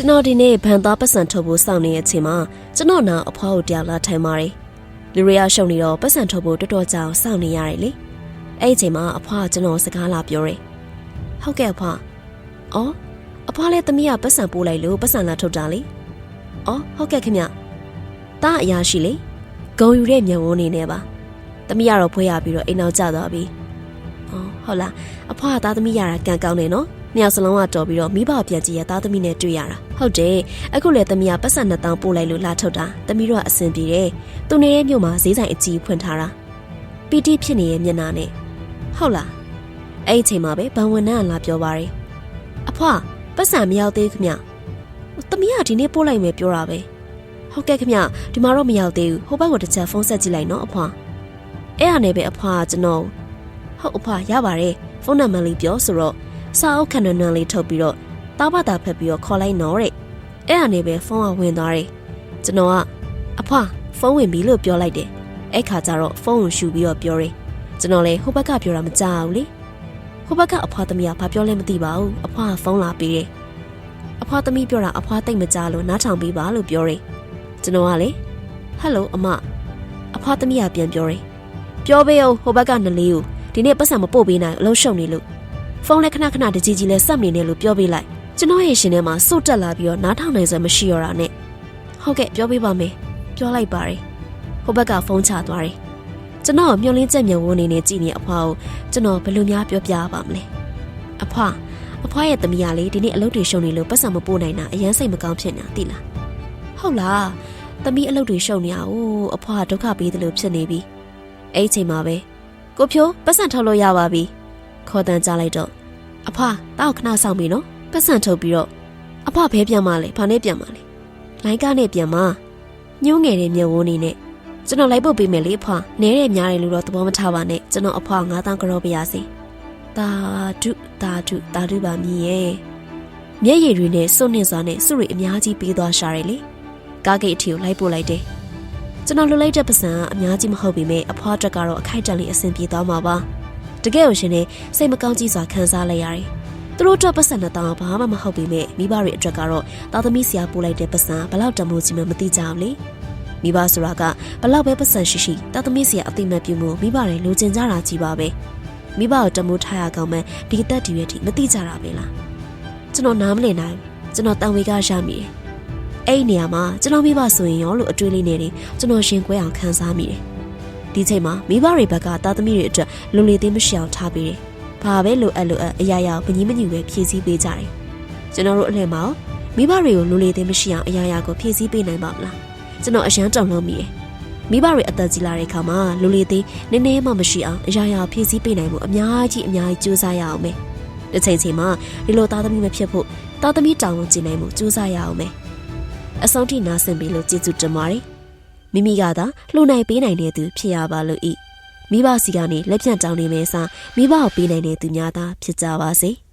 ကျွန်တော်ဒီနေ့ဗန်သားပတ်စံထုတ်ဖို့စောင့်နေတဲ့အချိန်မှာကျွန်တော်နာအဖွားကိုတရားလာထိုင်ပါတယ်လူရီယာရှုံနေတော့ပတ်စံထုတ်ဖို့တော်တော်ကြာအောင်စောင့်နေရတယ်လေအဲ့ဒီအချိန်မှာအဖွားကကျွန်တော်စကားလာပြောတယ်ဟုတ်ကဲ့အဖွားအော်အဖွားလည်းသမီးကပတ်စံပိုးလိုက်လို့ပတ်စံလာထုတ်တာလေအော်ဟုတ်ကဲ့ခင်ဗျတားအရာရှိလေဂုံယူတဲ့မျက်ဝန်းနေနဲ့ပါသမီးကတော့ဖွဲရပြီးတော့အိမ်နောက်ကျသွားပြီအော်ဟုတ်လားအဖွားကသားသမီးရတာကံကောင်းတယ်နော် နှစ်ယောက်စလုံးကတော်ပြီးတော့မိဘပြန်ကြည့်ရသားသမီးနဲ့တွေ့ရတာဟုတ်တယ်အခုလေသမီးကပတ်စံနှစ်တောင်းပို့လိုက်လို့လာထုတ်တာသမီးတို့ကအဆင်ပြေတယ်သူနေတဲ့မြို့မှာဈေးဆိုင်အကြီးဖွင့်ထားတာပီတိဖြစ်နေတဲ့မျက်နှာနဲ့ဟုတ်လားအဲ့ဒီအချိန်မှာပဲဘန်ဝန်နန်းကလာပြောပါတယ်အဖွားပတ်စံမရောက်သေးဘူးခင်ဗျသမီးကဒီနေ့ပို့လိုက်မယ်ပြောတာပဲဟုတ်ကဲ့ခင်ဗျဒီမှာတော့မရောက်သေးဘူးဟိုဘက်ကတစ်ချက်ဖုန်းဆက်ကြည့်လိုက်နော်အဖွားအဲ့ဟာနဲ့ပဲအဖွားကကျွန်တော်ဟုတ်အဖွားရပါတယ်ဖုန်းနံပါတ်လေးပြောဆိုတော့ စာအုပ်ခဏနန်းလေးထုတ်ပြီးတော့တားပတာဖက်ပြီးတော့ခေါ်လိုက်နော်တဲ့အဲ့ဒါနဲ့ပဲဖုန်းကဝင်သွားတယ်ကျွန်တော်ကအဖွာဖုန်းဝင်ပြီလို့ပြောလိုက်တယ်အဲ့ခါကျတော့ဖုန်းကိုရှူပြီးတော့ပြောတယ်ကျွန်တော်လည်းဟိုဘက်ကပြောတာမကြောက်ဘူးလေဟိုဘက်ကအဖွာသမီးကဘာပြောလဲမသိပါဘူးအဖွာကဖုန်းလာပေးတယ်အဖွာသမီးပြောတာအဖွာတိတ်မကြလို့နားထောင်ပေးပါလို့ပြောတယ်ကျွန်တော်ကလေဟယ်လိုအမအဖွာသမီးကပြန်ပြောတယ်ပြောပေးအောင်ဟိုဘက်ကနလေးကိုဒီနေ့ပတ်စံမပို့ပေးနိုင်ဘူးအလုံးရှုံနေလို့ ဖုန်းလည်းခဏခဏတကြီးကြီးလဲဆက်နေတယ်လို့ပြောပေးလိုက်ကျွန်တော်ရဲ့ရှင်ထဲမှာစုတ်တက်လာပြီးတော့နားထောင်နိုင်စရာမရှိတော့တာနဲ့ဟုတ်ကဲ့ပြောပေးပါမယ်ပြောလိုက်ပါတယ်ဟိုဘက်ကဖုန်းချသွားတယ်ကျွန်တော်မျောလင်းချက်မြဝန်းနေနေကြည့်နေအဖွားကိုကျွန်တော်ဘယ်လိုများပြောပြပါမလဲအဖွားအဖွားရဲ့သမီးကလေဒီနေ့အလုပ်တွေရှုံနေလို့ပတ်စံမပို့နိုင်တာအရန်စိတ်မကောင်းဖြစ်နေတာသိလားဟုတ်လားသမီးအလုပ်တွေရှုံနေရအောင်အဖွားကဒုက္ခပေးတယ်လို့ဖြစ်နေပြီအဲ့ဒီအချိန်မှာပဲကိုဖြိုးပတ်စံထုတ်လို့ရပါပြီ ခေါ်တန်းကြလိုက်တော့အဖွာတောက်ခဏဆောင်ပြီနော်ပတ်စံထုတ်ပြီးတော့အဖွာဘဲပြန်မလဲဘာနဲ့ပြန်မလဲလိုင်းကားနဲ့ပြန်မညှိုးငယ်တဲ့မျက်ဝန်းနေနဲ့ကျွန်တော်လိုက်ဖို့ပေးမယ်လေအဖွာနဲတဲ့များတယ်လို့တော့သဘောမထားပါနဲ့ကျွန်တော်အဖွာ9000ကြောပေးရစေတာဒုတာဒုတာဒုပါမြည်ရဲ့မျက်ရည်တွေနဲ့စွန့်နှင်းစွာနဲ့စုရီအများကြီးပေးသွားရှာတယ်လေကားဂိတ်အထီကိုလိုက်ပို့လိုက်တယ်ကျွန်တော်လွတ်လိုက်တဲ့ပစံကအများကြီးမဟုတ်ပေမဲ့အဖွာတက်ကတော့အခိုက်အတန့်လေးအဆင်ပြေသွားမှာပါတ ကယ်ကိုရှင်နေစိတ်မကောင်းကြီးစွာခံစားလိုက်ရတယ်။သူတို့အတွက်ပတ်စံနဲ့တောင်းဘာမှမဟုတ်ပေမဲ့မိဘတွေအတွက်ကတော့သားသမီးဆရာပို့လိုက်တဲ့ပတ်စံဘလောက်တမိုးကြီးမှမသိကြဘူးလေ။မိဘဆိုတာကဘလောက်ပဲပတ်စံရှိရှိသားသမီးဆရာအသိမဲ့ပြုမှုမိဘတွေလိုချင်ကြတာကြီးပါပဲ။မိဘကိုတမိုးထားရကောင်းမှဒီအသက်ဒီရွယ်ထိမသိကြတာပဲလား။ကျွန်တော်နားမလည်နိုင်ဘူးကျွန်တော်တန်ဝေကရမိတယ်။အဲ့ဒီနေရာမှာကျွန်တော်မိဘဆိုရင်ရောလို့အတွေးလေးနဲ့ကျွန်တော်ရှင်ကွဲအောင်ခံစားမိတယ်။ ဒီချိန်မှာမိဘတွေဘက်ကသားသမီးတွေအတွက်လူလေသေးမရှိအောင်ထားပေးတယ်။ဘာပဲလိုအပ်လိုအပ်အရာရာကိုပညီမညီပဲဖြည့်ဆည်းပေးကြတယ်။ကျွန်တော်တို့အလှည့်မှာမိဘတွေကိုလူလေသေးမရှိအောင်အရာရာကိုဖြည့်ဆည်းပေးနိုင်ပါမလား။ကျွန်တော်အရန်တုံလုံးမိတယ်။မိဘတွေအသက်ကြီးလာတဲ့အခါမှာလူလေသေးနည်းနည်းမှမရှိအောင်အရာရာဖြည့်ဆည်းပေးနိုင်မှုအများကြီးအများကြီးကြိုးစားရအောင်မယ်။ဒီချိန်ချိန်မှာဒီလိုသားသမီးမဖြစ်ဖို့သားသမီးတောင်းဝန်ကျင်နိုင်မှုကြိုးစားရအောင်မယ်။အဆုံးထိနားဆင်ပြီးလို့ကျေးဇူးတင်ပါတယ်။ မိမိကသာလှူနိုင်ပေးနိုင်တဲ့သူဖြစ်ရပါလို့ဤမိဘစီကနေလက်ဖြန့်တောင်းနေမယ်စားမိဘကိုပေးနိုင်တဲ့သူများသာဖြစ်ကြပါစေ။